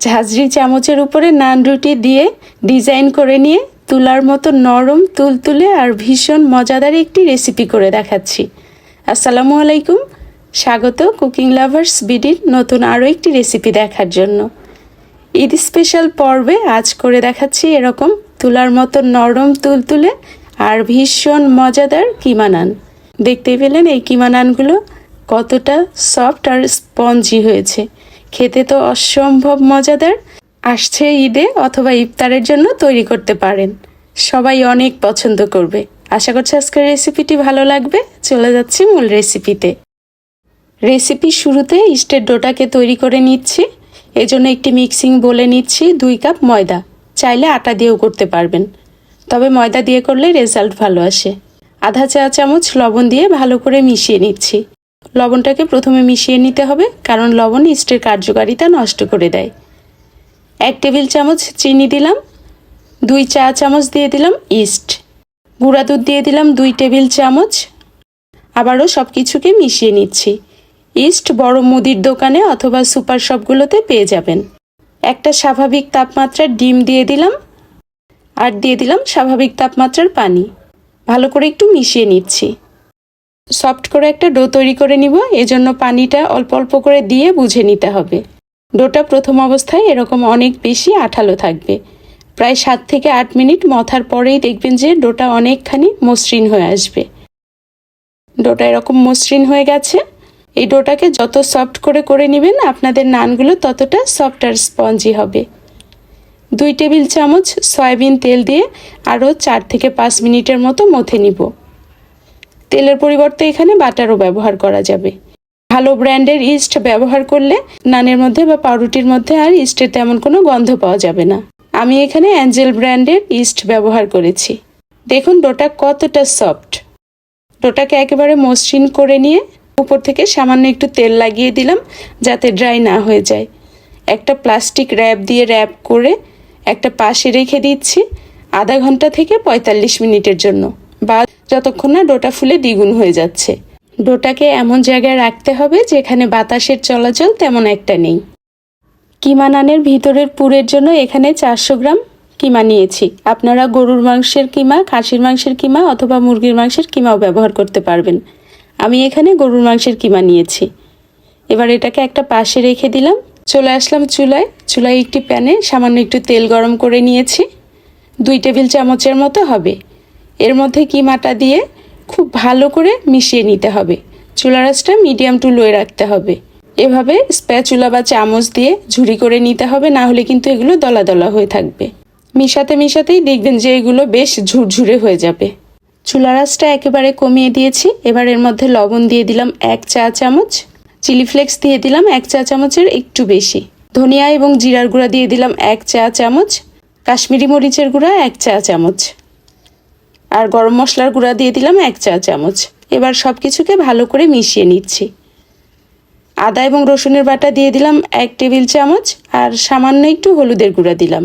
ঝাঁঝরি চামচের উপরে নান রুটি দিয়ে ডিজাইন করে নিয়ে তুলার মতো নরম, তুলতুলে আর ভীষণ মজাদার একটি রেসিপি করে দেখাচ্ছি। আসসালামু আলাইকুম। স্বাগত কুকিং লাভার্স বিডির নতুন আরও একটি রেসিপি দেখার জন্য। ঈদ স্পেশাল পর্বে আজ করে দেখাচ্ছি এরকম তুলার মতো নরম, তুলতুলে আর ভীষণ মজাদার কিমানান দেখতে পেলেন এই কিমানানগুলো কতটা সফট আর স্পঞ্জি হয়েছে। খেতে তো অসম্ভব মজাদার। আসছে ঈদে অথবা ইফতারের জন্য তৈরি করতে পারেন। সবাই অনেক পছন্দ করবে। আশা করছি আজকের রেসিপিটি ভালো লাগবে। চলে যাচ্ছি মূল রেসিপিতে। রেসিপির শুরুতে ইস্টের ডোটাকে তৈরি করে নিচ্ছি। এজন্য একটি মিক্সিং বলে নিচ্ছি দুই কাপ ময়দা। চাইলে আটা দিয়েও করতে পারবেন। তবে ময়দা দিয়ে করলে রেজাল্ট ভালো আসে। আধা চা চামচ লবণ দিয়ে ভালো করে মিশিয়ে নিচ্ছি। লবণটাকে প্রথমে মিশিয়ে নিতে হবে, কারণ লবণ ইস্টের কার্যকারিতা নষ্ট করে দেয়। এক টেবিল চামচ চিনি দিলাম, দুই চা চামচ দিয়ে দিলাম ইস্ট। গুঁড়া দুধ দিয়ে দিলাম দুই টেবিল চামচ। আবারও সব কিছুকে মিশিয়ে নিচ্ছি। ইস্ট বড় মুদির দোকানে অথবা সুপার শপগুলোতে পেয়ে যাবেন। একটা স্বাভাবিক তাপমাত্রার ডিম দিয়ে দিলাম, আর দিয়ে দিলাম স্বাভাবিক তাপমাত্রার পানি। ভালো করে একটু মিশিয়ে নিচ্ছি। সফট করে একটা ডো তৈরি করে নিব। এজন্য পানিটা অল্প অল্প করে দিয়ে বুঝে নিতে হবে। ডোটা প্রথম অবস্থায় এরকম অনেক বেশি আঠালো থাকবে। প্রায় সাত থেকে আট মিনিট মথার পরেই দেখবেন যে ডোটা অনেকখানি মসৃণ হয়ে আসবে। ডোটা এরকম মসৃণ হয়ে গেছে। এই ডোটাকে যত সফট করে করে নেবেন, আপনাদের নানগুলো ততটা সফট আর স্পঞ্জি হবে। দুই টেবিল চামচ সয়াবিন তেল দিয়ে আরও চার থেকে পাঁচ মিনিটের মতো মথে নিব। তেলের পরিবর্তে এখানে বাটারও ব্যবহার করা যাবে। ভালো ব্র্যান্ডের ইস্ট ব্যবহার করলে নানের মধ্যে বা পাউরুটির মধ্যে আর ইস্টের তেমন কোনো গন্ধ পাওয়া যাবে না। আমি এখানে অ্যাঞ্জেল ব্র্যান্ডের ইস্ট ব্যবহার করেছি। দেখুন ডোটা কতটা সফট। ডোটাকে একেবারে মসৃণ করে নিয়ে উপর থেকে সামান্য একটু তেল লাগিয়ে দিলাম যাতে ড্রাই না হয়ে যায়। একটা প্লাস্টিক র্যাপ দিয়ে র্যাপ করে একটা পাশে রেখে দিচ্ছি আধা ঘণ্টা থেকে পঁয়তাল্লিশ মিনিটের জন্য। বা যতক্ষণ না ডোটা ফুলে দ্বিগুণ হয়ে যাচ্ছে। ডোটাকে এমন জায়গায় রাখতে হবে যেখানে বাতাসের চলাচল তেমন একটা নেই। কিমা নানের ভিতরের পুরের জন্য এখানে চারশো গ্রাম কিমা নিয়েছি। আপনারা গরুর মাংসের কিমা, খাসির মাংসের কিমা অথবা মুরগির মাংসের কিমাও ব্যবহার করতে পারবেন। আমি এখানে গরুর মাংসের কিমা নিয়েছি। এবার এটাকে একটা পাশে রেখে দিলাম। চলে আসলাম চুলায়। চুলায় একটি প্যানে সামান্য একটু তেল গরম করে নিয়েছি। দুই টেবিল চামচের মতো হবে। এর মধ্যে কিমাটা দিয়ে খুব ভালো করে মিশিয়ে নিতে হবে। চুলা রাসটা মিডিয়াম টু লোয়ে রাখতে হবে। এভাবে স্প্যাচুলা বা চামচ দিয়ে ঝুড়ি করে নিতে হবে, না হলে কিন্তু এগুলো দলা দলা হয়ে থাকবে। মিশাতে মিশাতেই দেখবেন যে এগুলো বেশ ঝুরঝুরে হয়ে যাবে। চুলা রাসটা একেবারে কমিয়ে দিয়েছি। এবার এর মধ্যে লবণ দিয়ে দিলাম এক চা চামচ। চিলি ফ্লেক্স দিয়ে দিলাম এক চা চামচের একটু বেশি। ধনিয়া এবং জিরার গুঁড়া দিয়ে দিলাম এক চা চামচ। কাশ্মীরি মরিচের গুঁড়া এক চা চামচ। আর গরম মশলার গুঁড়া দিয়ে দিলাম এক চা চামচ। এবার সব কিছুকে ভালো করে মিশিয়ে নিচ্ছি। আদা এবং রসুনের বাটা দিয়ে দিলাম এক টেবিল চামচ আর সামান্য একটু হলুদের গুঁড়া দিলাম।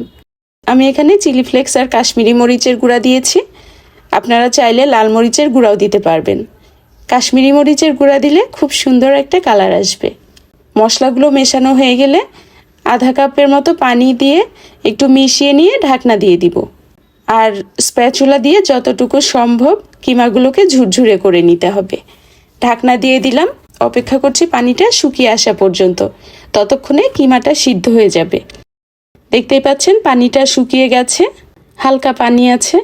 আমি এখানে চিলি ফ্লেক্স আর কাশ্মীরি মরিচের গুঁড়া দিয়েছি। আপনারা চাইলে লাল মরিচের গুঁড়াও দিতে পারবেন। কাশ্মীরি মরিচের গুঁড়া দিলে খুব সুন্দর একটা কালার আসবে। মশলাগুলো মেশানো হয়ে গেলে আধা কাপের মতো পানি দিয়ে একটু মিশিয়ে নিয়ে ঢাকনা দিয়ে দিব। আর স্প্যাচুলা দিয়ে যতটুকু সম্ভব কিমাগুলোকে ঝুরঝুরে করে নিতে হবে। ঢাকনা দিয়ে দিলাম। অপেক্ষা করছি পানিটা শুকিয়ে আসা পর্যন্ত। ততক্ষণে কিমাটা সিদ্ধ হয়ে যাবে। দেখতেই পাচ্ছেন পানিটা শুকিয়ে গেছে। হালকা পানি আছে।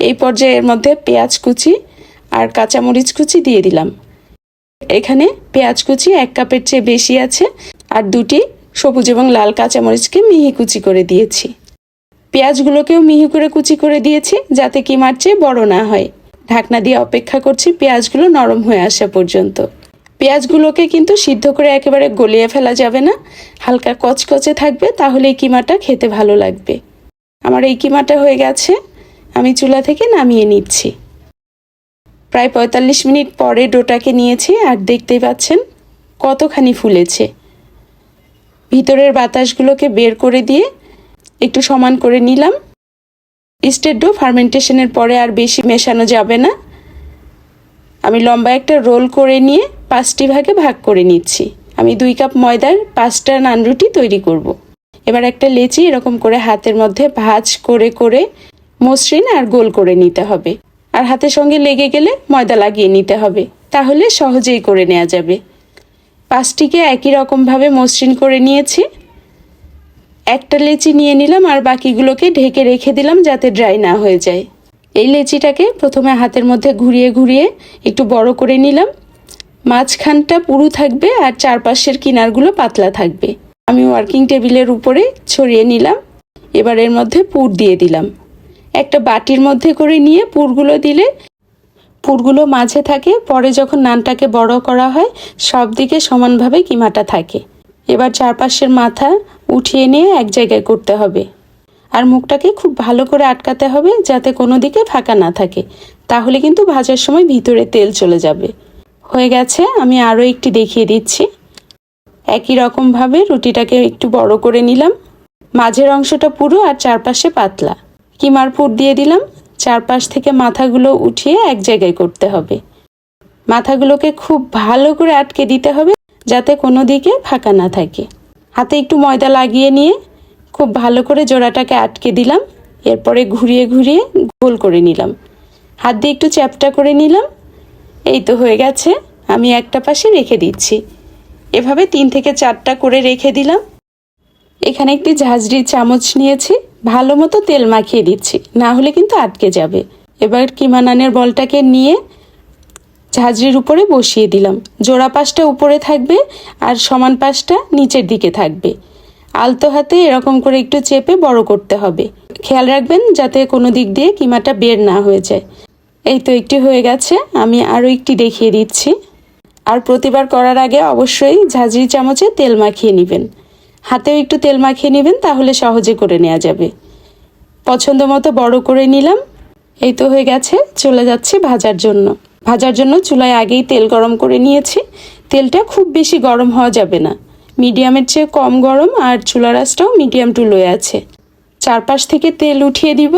এই পর্যায়ে এর মধ্যে পেঁয়াজ কুচি আর কাঁচামরিচ কুচি দিয়ে দিলাম। এখানে পেঁয়াজ কুচি এক কাপের চেয়ে বেশি আছে। আর দুটি সবুজ এবং লাল কাঁচামরিচকে মিহি কুচি করে দিয়েছি। পেঁয়াজগুলোকেও মিহি করে কুচি করে দিয়েছি যাতে কিমার চেয়ে বড় না হয়। ঢাকনা দিয়ে অপেক্ষা করছি পেঁয়াজগুলো নরম হয়ে আসা পর্যন্ত। পেঁয়াজগুলোকে কিন্তু সিদ্ধ করে একেবারে গলিয়ে ফেলা যাবে না। হালকা কচকচে থাকবে তাহলে এই কিমাটা খেতে ভালো লাগবে। আমার এই কিমাটা হয়ে গেছে। আমি চুলা থেকে নামিয়ে নিচ্ছি। প্রায় পঁয়তাল্লিশ মিনিট পরে ডোটাকে নিয়েছি আর দেখতেই পাচ্ছেন কতখানি ফুলেছে। ভিতরের বাতাসগুলোকে বের করে দিয়ে একটু সমান করে নিলাম। ইস্টের ডো ফার্মেন্টেশনের পরে আর বেশি মেশানো যাবে না। আমি লম্বা একটা রোল করে নিয়ে পাঁচটি ভাগে ভাগ করে নিচ্ছি। আমি দুই কাপ ময়দার পাঁচটা নান রুটি তৈরি করব। এবার একটা লেচি এরকম করে হাতের মধ্যে ভাজ করে করে মসৃণ আর গোল করে নিতে হবে। আর হাতের সঙ্গে লেগে গেলে ময়দা লাগিয়ে নিতে হবে। তাহলে সহজেই করে নেওয়া যাবে। পাঁচটিকে একই রকমভাবে মসৃণ করে নিয়েছি। একটা লেচি নিয়ে নিলাম আর বাকিগুলোকে ঢেকে রেখে দিলাম যাতে ড্রাই না হয়ে যায়। এই লেচিটাকে প্রথমে হাতের মধ্যে ঘুরিয়ে ঘুরিয়ে একটু বড় করে নিলাম। মাঝখানটা পুরু থাকবে আর চারপাশের কিনারগুলো পাতলা থাকবে। আমি ওয়ার্কিং টেবিলের উপরে ছড়িয়ে নিলাম। এবার এর মধ্যে পুর দিয়ে দিলাম। একটা বাটির মধ্যে করে নিয়ে পুরগুলো দিলে পুরগুলো মাঝে থাকে, পরে যখন নানটাকে বড় করা হয় সব দিকে সমানভাবে কিমাটা থাকে। এবার চারপাশের মাথা উঠিয়ে নিয়ে এক জায়গায় করতে হবে। আর মুখটাকে খুব ভালো করে আটকাতে হবে যাতে কোনো দিকে ফাঁকা না থাকে। তাহলে কিন্তু ভাজার সময় ভিতরে তেল চলে যাবে। হয়ে গেছে, আমি আরও একটি দেখিয়ে দিচ্ছি। একই রকমভাবে রুটিটাকে একটু বড় করে নিলাম। মাঝের অংশটা পুরো আর চারপাশে পাতলা। কিমার পুর দিয়ে দিলাম। চারপাশ থেকে মাথাগুলো উঠিয়ে এক জায়গায় করতে হবে। মাথাগুলোকে খুব ভালো করে আটকে দিতে হবে। যাতে কোনো দিকে ফাঁকা না থাকে। হাতে একটু ময়দা লাগিয়ে নিয়ে খুব ভালো করে জোড়াটাকে আটকে দিলাম। এরপরে ঘুরিয়ে ঘুরিয়ে গোল করে নিলাম। হাত দিয়ে একটু চ্যাপটা করে নিলাম। এই তো হয়ে গেছে। আমি একটা পাশে রেখে দিচ্ছি। এভাবে তিন থেকে চারটা করে রেখে দিলাম। এখানে একটি ঝাঁঝরির চামচ নিয়েছি। ভালো মতো তেল মাখিয়ে দিচ্ছি। না হলে কিন্তু আটকে যাবে। এবার কিমানানের বলটাকে নিয়ে ঝাঁঝরির উপরে বসিয়ে দিলাম। জোড়া পাশটা উপরে থাকবে আর সমান পাশটা নিচের দিকে থাকবে। আলতো হাতে এরকম করে একটু চেপে বড় করতে হবে। খেয়াল রাখবেন যাতে কোনো দিক দিয়ে কিমাটা বের না হয়ে যায়। এই তো একটি হয়ে গেছে, আমি আরও একটি দেখিয়ে দিচ্ছি। আর প্রতিবার করার আগে অবশ্যই ঝাঁঝরি চামচে তেল মাখিয়ে নেবেন। হাতেও একটু তেল মাখিয়ে নেবেন, তাহলে সহজে করে নেওয়া যাবে। পছন্দ মতো বড় করে নিলাম। এই তো হয়ে গেছে, চলে যাচ্ছে ভাজার জন্য। ভাজার জন্য চুলায় আগেই তেল গরম করে নিয়েছি। তেলটা খুব বেশি গরম হওয়া যাবে না। মিডিয়ামের চেয়ে কম গরম আর চুলা রাসটাও মিডিয়াম টু লোয়ে আছে। চারপাশ থেকে তেল উঠিয়ে দিব।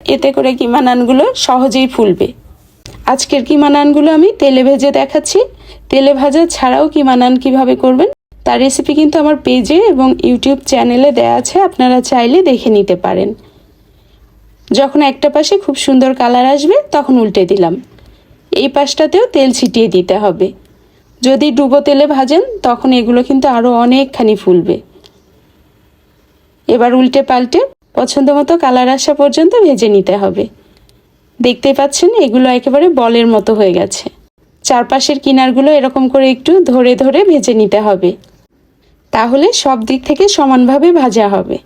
এতে করে কিমা নানগুলো সহজেই ফুলবে। আজকের কিমা নানগুলো আমি তেলে ভেজে দেখাচ্ছি। তেলে ভাজা ছাড়াও কিমা নান কীভাবে করবেন তার রেসিপি কিন্তু আমার পেজে এবং ইউটিউব চ্যানেলে দেয়া আছে, আপনারা চাইলে দেখে নিতে পারেন। যখন একটা পাশে খুব সুন্দর কালার আসবে, তখন উল্টে দিলাম। এই পাশটাতেও তেল ছিটিয়ে দিতে হবে। যদি ডুবো তেলে ভাজেন, তখন এগুলো কিন্তু আরও অনেকখানি ফুলবে। এবার উল্টে পাল্টে পছন্দ মতো কালার আসা পর্যন্ত ভেজে নিতে হবে। দেখতে পাচ্ছেন, এগুলো একেবারে বলের মতো হয়ে গেছে। চারপাশের কিনারগুলো এরকম করে একটু ধরে ধরে ভেজে নিতে হবে। তাহলে সব দিক থেকে সমানভাবে ভাজা হবে।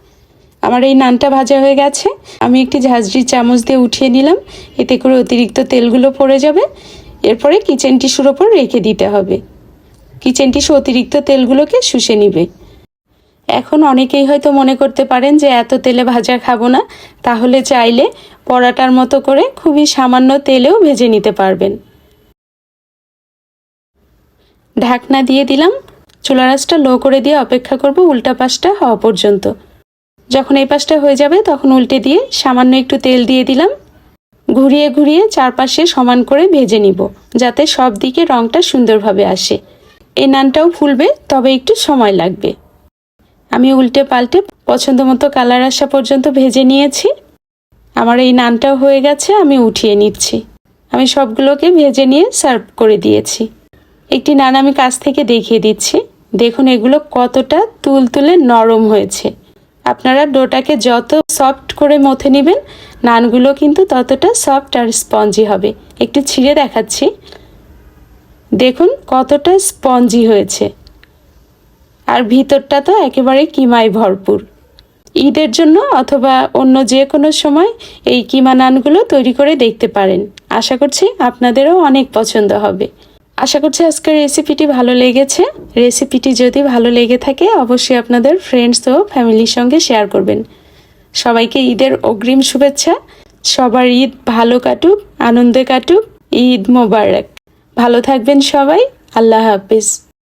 আমার এই নানটা ভাজা হয়ে গেছে। আমি একটি ঝাঁঝরির চামচ দিয়ে উঠিয়ে নিলাম। এতে করে অতিরিক্ত তেলগুলো পড়ে যাবে। এরপরে কিচেন টিস্যুর ওপর রেখে দিতে হবে। কিচেন টিস্যু অতিরিক্ত তেলগুলোকে শুষে নিবে। এখন অনেকেই হয়তো মনে করতে পারেন যে, এত তেলে ভাজা খাব না। তাহলে চাইলে পরাটার মতো করে খুবই সামান্য তেলেও ভেজে নিতে পারবেন। ঢাকনা দিয়ে দিলাম। চুলা রাসটা লো করে দিয়ে অপেক্ষা করব উল্টা পাশটা হওয়া পর্যন্ত। যখন এই পাশটা হয়ে যাবে, তখন উল্টে দিয়ে সামান্য একটু তেল দিয়ে দিলাম। ঘুরিয়ে ঘুরিয়ে চারপাশে সমান করে ভেজে নিব, যাতে সব দিকে রঙটা সুন্দরভাবে আসে। এই নানটাও ফুলবে, তবে একটু সময় লাগবে। আমি উল্টে পাল্টে পছন্দ মতো কালার আসা পর্যন্ত ভেজে নিয়েছি। আমার এই নানটাও হয়ে গেছে, আমি উঠিয়ে নিচ্ছি। আমি সবগুলোকে ভেজে নিয়ে সার্ভ করে দিয়েছি। একটি নান আমি কাছ থেকে দেখিয়ে দিচ্ছি। দেখুন, এগুলো কতটা তুলতুলে নরম হয়েছে। আপনারা ডোটাকে যত সফট করে মথে নেবেন, নানগুলো কিন্তু ততটা সফট আর স্পঞ্জি হবে। একটু ছিঁড়ে দেখাচ্ছি। দেখুন কতটা স্পঞ্জি হয়েছে। আর ভিতরটা তো একেবারে কিমায় ভরপুর। ঈদের জন্য অথবা অন্য যে কোনো সময় এই কিমা নানগুলো তৈরি করে দেখতে পারেন। আশা করছি আপনাদেরও অনেক পছন্দ হবে। আশা করছি আজকের রেসিপিটি ভালো লেগেছে। রেসিপিটি যদি ভালো লেগে থাকে, অবশ্যই আপনাদের ফ্রেন্ডস ও ফ্যামিলির সঙ্গে শেয়ার করবেন। সবাইকে ঈদের অগ্রিম শুভেচ্ছা। সবার ঈদ ভালো কাটুক, আনন্দে কাটুক, ঈদ মোবারক। ভালো থাকবেন সবাই। আল্লাহ হাফিজ।